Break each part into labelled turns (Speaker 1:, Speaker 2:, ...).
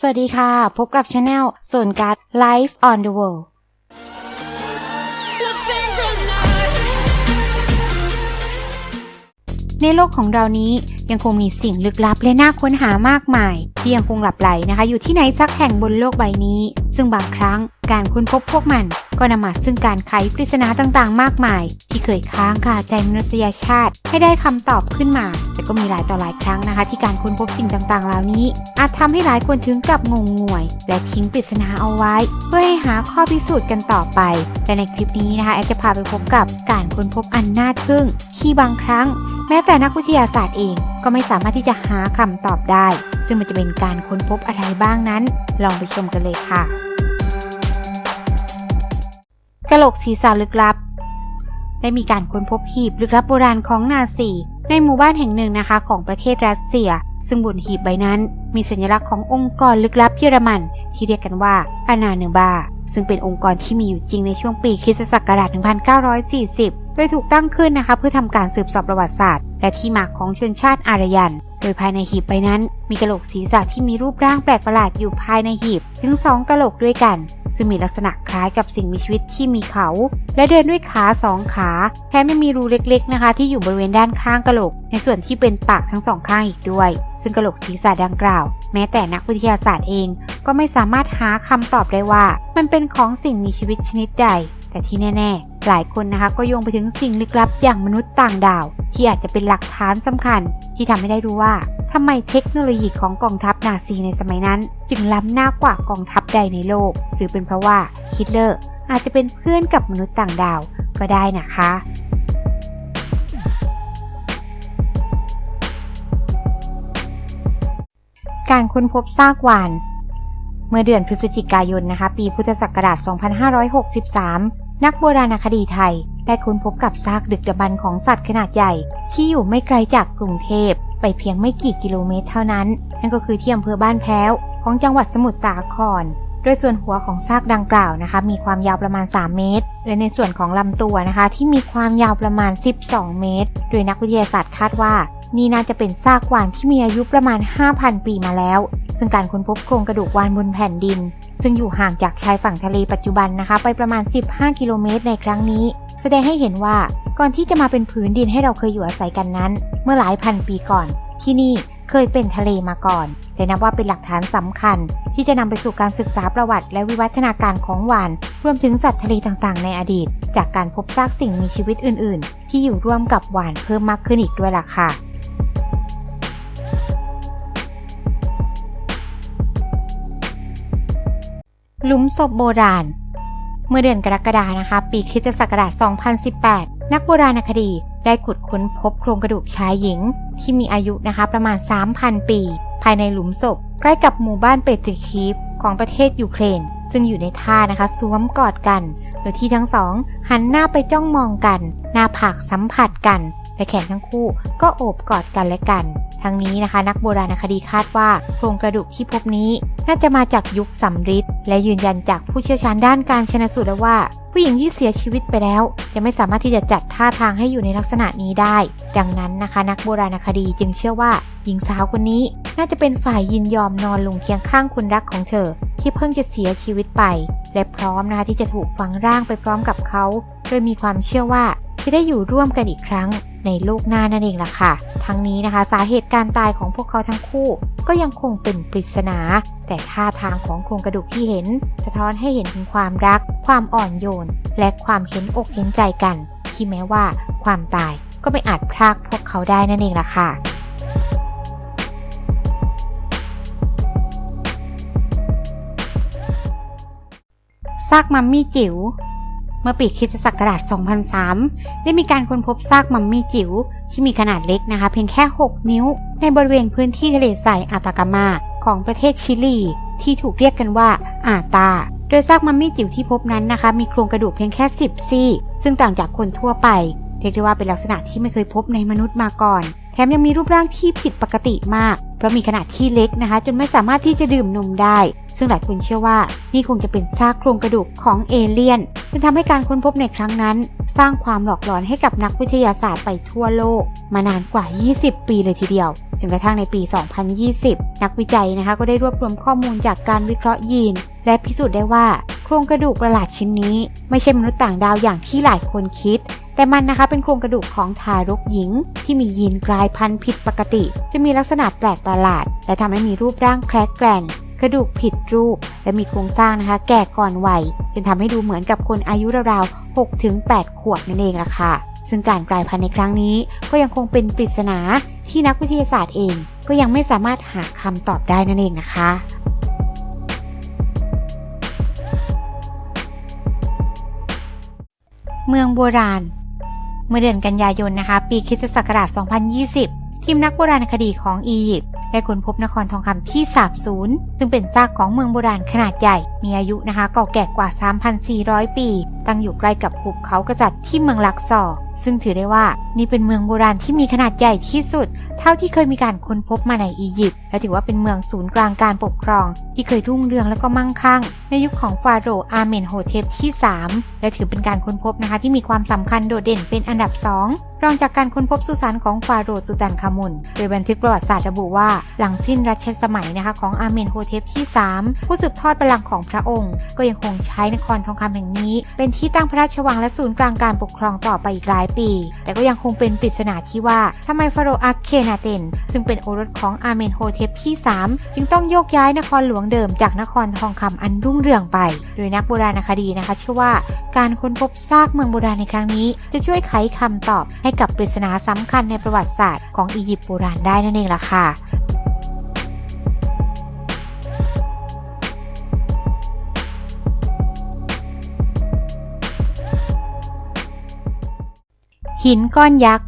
Speaker 1: สวัสดีค่ะ พบกับช anel ส่วนการ Life on the World ในโลกของเรานี้ยังคงมีสิ่งลึกลับและน่าค้นหามากมาย ที่ยังคงหลับไหลนะคะ อยู่ที่ไหนสักแห่งบนโลกใบนี้ ซึ่งบางครั้งการค้นพบพวกมัน ก็นำมาซึ่งการไขปริศนาต่างๆ มากมาย ที่เคยค้างคาใจมนุษยชาติ ให้ได้คำตอบขึ้นมา แต่ก็มีหลายต่อหลายครั้งนะคะ ที่การค้นพบสิ่งต่างๆ เหล่านี้ อาจทำให้หลายคนถึงกับงงงวย และทิ้งปริศนาเอาไว้ เพื่อให้หาข้อพิสูจน์กันต่อไปและในคลิปนี้นะคะแอดจะพาไปพบกับการค้นพบอันน่าทึ่ง ที่บางครั้ง แม้แต่นักวิทยาศาสตร์เองก็ไม่สามารถที่จะหาคำตอบได้ ซึ่งมันจะเป็นการค้นพบอะไรบ้างนั้น ลองไปชมกันเลยค่ะ กะโหลกศีรษะลึกลับ ได้มีการค้นพบหีบลึกลับโบราณของนาซีในหมู่บ้านแห่งหนึ่งนะคะของประเทศรัสเซีย ซึ่งบนหีบใบนั้น มีสัญลักษณ์ขององค์กรลึกลับเยอรมัน ที่เรียกกันว่าอานาเนบา ซึ่งเป็นองค์กรที่มีอยู่จริงในช่วงปีคริสตศักราช 1940 โดยถูกตั้งขึ้นนะคะเพื่อทำการสืบสอบประวัติศาสตร์ และที่มาของชนชาติอารยัน โดยภายในหีบใบนั้น มีกะโหลกศีรษะที่มีรูปร่างแปลกประหลาดอยู่ภายในหีบ ถึงสองกะโหลกด้วยกัน ซึ่งมีลักษณะคล้ายกับสิ่งมีชีวิตที่มีเขา และเดินด้วยขาสองขาแถมยังมีรูเล็กๆนะคะ ที่อยู่บริเวณด้านข้างกะโหลก ในส่วนที่เป็นปากทั้งสองข้างอีกด้วย ซึ่งกะโหลกศีรษะดังกล่าว แม้แต่นักวิทยาศาสตร์เอง ก็ไม่สามารถหาคำตอบได้ว่า มันเป็นของสิ่งมีชีวิตชนิดใด แต่ที่แน่ ๆ หลายคนนะคะก็โยงไปถึงสิ่งลึกลับอย่างมนุษย์ต่างดาว ที่อาจจะเป็นหลักฐานสำคัญ ที่ทำให้ได้รู้ว่าทำไมเทคโนโลยีของกองทัพนาซีในสมัยนั้น จึงล้ำหน้ากว่ากองทัพใดในโลก หรือเป็นเพราะว่าฮิตเลอร์อาจจะเป็นเพื่อนกับมนุษย์ต่างดาวก็ได้นะคะการค้นพบซากวาน เมื่อเดือนพฤศจิกายนนะคะ ปีพุทธศักราช 2563 นักโบราณคดีไทยได้ค้นพบกับซากดึกดำบรรของสัตว์ขนาดใหญ่ ที่อยู่ไม่ไกลจากกรุงเทพ ไปเพียงไม่กี่กิโลเมตรเท่านั้น นั่นก็คือที่อำเภอบ้านแพ้ว ของจังหวัดสมุทรสาคร โดยส่วนหัวของซากดังกล่าวนะคะ มีความยาวประมาณ 3 เมตร และในส่วนของลำตัวนะคะ ที่มีความยาวประมาณ 12 เมตร โดยนักวิทยาศาสตร์คาดว่า นี่น่าจะเป็นซากวานที่มีอายุประมาณ 5,000 ปีมาแล้ว ซึ่งการค้นพบโครงกระดูกวานบนแผ่นดิน ซึ่งอยู่ห่างจากชายฝั่งทะเลปัจจุบันนะคะ ไปประมาณ 15 กิโลเมตรในครั้งนี้ แสดงให้เห็นว่าก่อนที่จะมาเป็นผืนดินให้เราเคยอยู่อาศัยกันนั้น เมื่อหลายพันปีก่อน ที่นี่เคยเป็นทะเลมาก่อนและนับว่าเป็นหลักฐานสำคัญ ที่จะนำไปสู่การศึกษาประวัติ และวิวัฒนาการของวานรวมถึงสัตว์ทะเลต่างๆ ในอดีต จากการพบซากสิ่งมีชีวิตอื่น ๆ ที่อยู่ร่วมกับวานเพิ่มมากขึ้นอีกด้วยล่ะค่ะ หลุมศพโบราณ เมื่อเดือนกรกฎานะคะ ปีคริสตศักราช 2018 นักโบราณคดีได้ขุดค้นพบโครงกระดูกชายหญิง ที่มีอายุนะคะประมาณ 3,000 ปี ภายในหลุมศพ ใกล้กับหมู่บ้านเปตริคีฟของประเทศยูเครน ซึ่งอยู่ในท่านะคะสวมกอดกัน โดยที่ทั้งสองหันหน้าไปจ้องมองกัน หน้าผากสัมผัสกัน และแขนทั้งคู่ก็โอบกอดกันและกัน ทั้งนี้นะคะ นักโบราณคดีคาดว่าโครงกระดูกที่พบนี้ น่าจะมาจากยุคสำริดและยืนยันจากผู้เชี่ยวชาญด้านการชนสูตรว่า ผู้หญิงที่เสียชีวิตไปแล้ว จะไม่สามารถที่จะจัดท่าทางให้อยู่ในลักษณะนี้ได้ ดังนั้นนะคะ นักโบราณคดีจึงเชื่อว่า หญิงสาวคนนี้ น่าจะเป็นฝ่ายยินยอมนอนลงเคียงข้างคนรักของเธอ ที่เพิ่งจะเสียชีวิตไป และพร้อมนะคะที่จะถูกฝังร่างไปพร้อมกับเขาโดยมีความเชื่อว่าจะได้อยู่ร่วมกันอีกครั้ง ในโลกหน้านั่นเองล่ะค่ะ ทั้งนี้นะคะสาเหตุการตายของพวกเขาทั้งคู่ ก็ยังคงเป็นปริศนา แต่ท่าทางของโครงกระดูกที่เห็น สะท้อนให้เห็นถึงความรัก ความอ่อนโยน และความเห็นอกเห็นใจกัน ที่แม้ว่าความตายก็ไม่อาจพรากพวกเขาได้นั่นเองล่ะค่ะซากมัมมี่จิ๋ว เมื่อปีคริสตศักราช 2003 ได้มีการค้นพบซากมัมมี่จิ๋วที่มีขนาดเล็กนะคะ เพียงแค่ 6 นิ้ว ในบริเวณพื้นที่ทะเลทรายอาตากามา ของประเทศชิลี ที่ถูกเรียกกันว่าอาตา โดยซากมัมมี่จิ๋วที่พบนั้นนะคะ มีโครงกระดูกเพียงแค่ 10 ซี่ ซึ่งต่างจากคนทั่วไปเรียกได้ว่าเป็นลักษณะที่ไม่เคยพบในมนุษย์มาก่อน แถมยังมีรูปร่างที่ผิดปกติมาก เพราะมีขนาดที่เล็กนะคะ จนไม่สามารถที่จะดื่มนมได้ ซึ่งหลายคนเชื่อว่านี่คงจะเป็นซากโครงกระดูกของเอเลี่ยนจึงทำให้การค้นพบในครั้งนั้น สร้างความหลอกหลอนให้กับนักวิทยาศาสตร์ไปทั่วโลก มานานกว่า 20 ปีเลยทีเดียวจนกระทั่งในปี 2020 นักวิจัยนะคะก็ได้รวบรวมข้อมูลจากการวิเคราะห์ยีน และพิสูจน์ได้ว่าโครงกระดูกประหลาดชิ้นนี้ ไม่ใช่มนุษย์ต่างดาวอย่างที่หลายคนคิดแต่มันนะคะเป็นโครงกระดูกของทารกหญิง ที่มียีนกลายพันธุ์ผิดปกติ จะมีลักษณะแปลกประหลาด และทำให้มีรูปร่างแคลกแกลน กระดูกผิดรูป และมีโครงสร้างนะคะแก่ก่อนวัยจนทำให้ดูเหมือนกับคนอายุราวๆ6ถึง8ขวบนั่นเองล่ะค่ะ ซึ่งการกลายพันธุ์ในครั้งนี้ก็ยังคงเป็นปริศนาที่นักวิทยาศาสตร์เอง ก็ยังไม่สามารถหาคำตอบได้นั่นเองนะคะเมืองโบราณ เมื่อเดือนกันยายนนะคะ ปีคริสตศักราช 2020 ทีมนักโบราณคดีของอียิปต์ ได้ค้นพบนครทองคำที่สาบสูญซึ่งเป็นซากของเมืองโบราณขนาดใหญ่ มีอายุนะคะเก่าแก่กว่า 3,400 ปี ตั้งอยู่ใกล้กับหุบเขากระจัดที่เมืองลักซอร์ซึ่งถือได้ว่านี่เป็นเมืองโบราณที่มีขนาดใหญ่ที่สุด เท่าที่เคยมีการค้นพบมาในอียิปต์และถือว่าเป็นเมืองศูนย์กลางการปกครอง ที่เคยรุ่งเรืองและก็มั่งคั่ง ในยุคของฟาโรห์อาเมนโฮเทปที่ 3 และถือเป็นการค้นพบนะคะที่มีความสำคัญโดดเด่นเป็นอันดับ 2 รองจากการค้นพบสุสานของฟาโรห์ตุตันคามุน โดยบันทึกประวัติศาสตร์ระบุว่าหลังสิ้นรัชสมัยนะคะของอาเมนโฮเทปที่ 3 ผู้สืบทอดบัลลังก์ของพระองค์ ก็ยังคงใช้นครทองคำแห่งนี้เป็นที่ตั้งพระราชวังและศูนย์กลางการปกครองต่อไปอีกหลายปี แต่ก็ยังคงเป็นปริศนาที่ว่าทำไมฟาโรห์อาเคนาเตนซึ่งเป็นโอรสของอาเมนโฮเทปที่ 3 จึงต้องโยกย้ายนครหลวงเดิมจากนครทองคำอันรุ่งเรืองไป โดยนักโบราณคดีนะคะเชื่อว่าการค้นพบซากเมืองโบราณในครั้งนี้ จะช่วยไขคำตอบให้กับปริศนาสำคัญในประวัติศาสตร์ของอียิปต์โบราณได้นั่นเองล่ะค่ะ หินก้อนยักษ์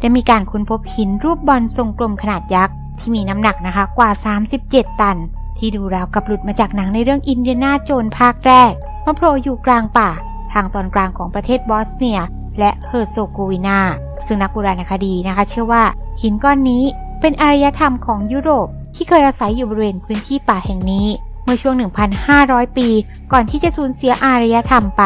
Speaker 1: ได้มีการค้นพบหินรูปบอลทรงกลมขนาดยักษ์ ที่มีน้ำหนักนะคะกว่า 37 ตัน ที่ดูราวกับหลุดมาจากหนังในเรื่องอินเดียนาโจนภาคแรกมาโผล่อยู่กลางป่า ทางตอนกลางของประเทศบอสเนีย และเฮอร์โซโกวีนา ซึ่งนักโบราณคดีนะคะ เชื่อว่าหินก้อนนี้เป็นอารยธรรมของยุโรป ที่เคยอาศัยอยู่บริเวณพื้นที่ป่าแห่งนี้ เมื่อช่วง 1,500 ปี ก่อนที่จะสูญเสียอารยธรรมไป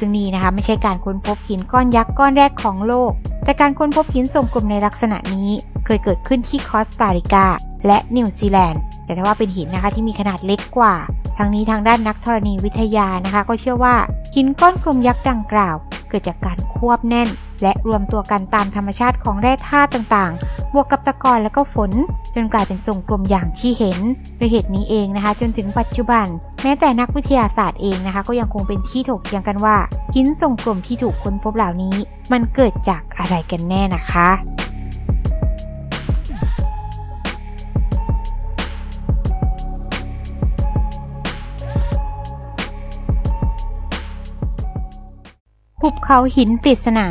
Speaker 1: ซึ่งนี่นะคะไม่ใช่การค้นพบหินก้อนยักษ์ก้อนแรกของโลก แต่การค้นพบหินทรงกลมในลักษณะนี้เคยเกิดขึ้นที่คอสตาริกาและนิวซีแลนด์ แต่ถ้าว่าเป็นหินนะคะที่มีขนาดเล็กกว่า ทั้งนี้ทางด้านนักธรณีวิทยานะคะ ก็เชื่อว่าหินก้อนกลมยักษ์ดังกล่าว เกิดจากการควบแน่น และรวมตัวกันตามธรรมชาติของแร่ธาตุต่างๆ บวกกับตะกอนและก็ฝน จนกลายเป็นทรงกลมอย่างที่เห็นโดยเหตุนี้เองนะคะ จนถึงปัจจุบัน แม้แต่นักวิทยาศาสตร์เองนะคะ ก็ยังคงเป็นที่ถกเถียงกันว่า หินทรงกลมที่ถูกค้นพบเหล่านี้ มันเกิดจากอะไรกันแน่นะคะหุบเขาหินปริศนา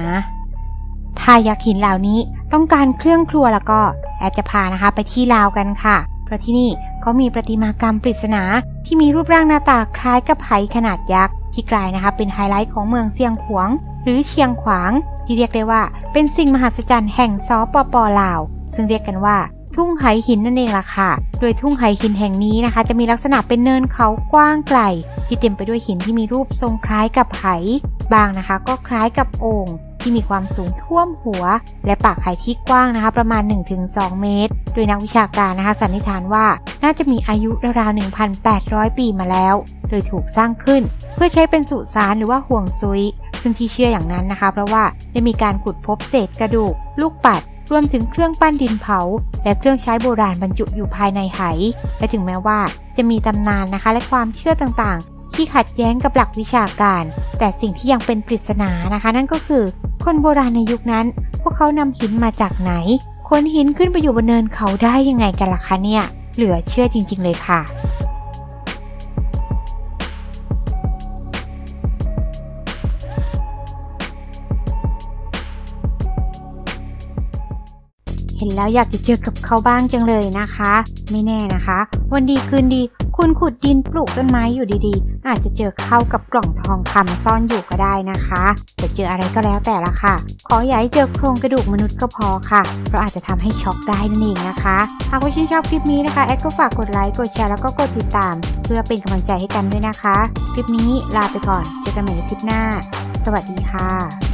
Speaker 1: ถ้าอยากหินเหล่านี้ต้องการเครื่องครัวแล้วก็แอดจะพานะคะไปที่ลาวกันค่ะ เพราะที่นี่เขามีประติมากรรมปริศนาที่มีรูปร่างหน้าตาคล้ายกับไหขนาดยักษ์ที่กลายนะคะเป็นไฮไลท์ของเมืองเซียงขวง หรือเชียงขวาง ที่เรียกได้ว่าเป็นสิ่งมหัศจรรย์แห่งซอปปลาว ซึ่งเรียกกันว่า ทุ่งไหหินนั่นเองล่ะค่ะ โดยทุ่งไหหินแห่งนี้นะคะ จะมีลักษณะเป็นเนินเขากว้างไกล ที่เต็มไปด้วยหินที่มีรูปทรงคล้ายกับไหบางนะคะ ก็คล้ายกับโอ่ง ที่มีความสูงท่วมหัว และปากไหที่กว้างนะคะ ประมาณ 1-2 เมตร โดยนักวิชาการนะคะสันนิษฐานว่าน่าจะมีอายุราวๆ1,800 ปีมาแล้ว โดยถูกสร้างขึ้น เพื่อใช้เป็นสุสานหรือว่าห่วงซุย ซึ่งที่เชื่ออย่างนั้นนะคะ เพราะว่าได้มีการขุดพบเศษกระดูก ลูกปัดรวมถึงเครื่องปั้นดินเผา และเครื่องใช้โบราณบรรจุอยู่ภายในไหและถึงแม้ว่าจะมีตำนานนะคะ และความเชื่อต่างๆ ที่ขัดแย้งกับหลักวิชาการ แต่สิ่งที่ยังเป็นปริศนานะคะ นั่นก็คือ คนโบราณในยุคนั้น พวกเขานำหินมาจากไหนขนหินขึ้นไปอยู่บนเนินเขาได้ยังไงกันล่ะคะเนี่ย เหลือเชื่อจริง ๆ เลยค่ะเห็นแล้วอยากจะเจอกับเขาบ้างจังเลยนะคะ ไม่แน่นะคะ วันดีคืนดี คุณขุดดินปลูกต้นไม้อยู่ดีๆ อาจจะเจอเข้ากับกล่องทองคำซ่อนอยู่ก็ได้นะคะจะเจออะไรก็แล้วแต่ละค่ะ ขออย่าให้เจอโครงกระดูกมนุษย์ก็พอค่ะ เพราะอาจจะทำให้ช็อกได้นั่นเองนะคะ หากว่าชื่นชอบคลิปนี้นะคะแอดก็ฝากกดไลค์กดแชร์แล้วก็กดติดตาม เพื่อเป็นกำลังใจให้กันด้วยนะคะ คลิปนี้ลาไปก่อนเจอกันใหม่ในคลิปหน้า สวัสดีค่ะ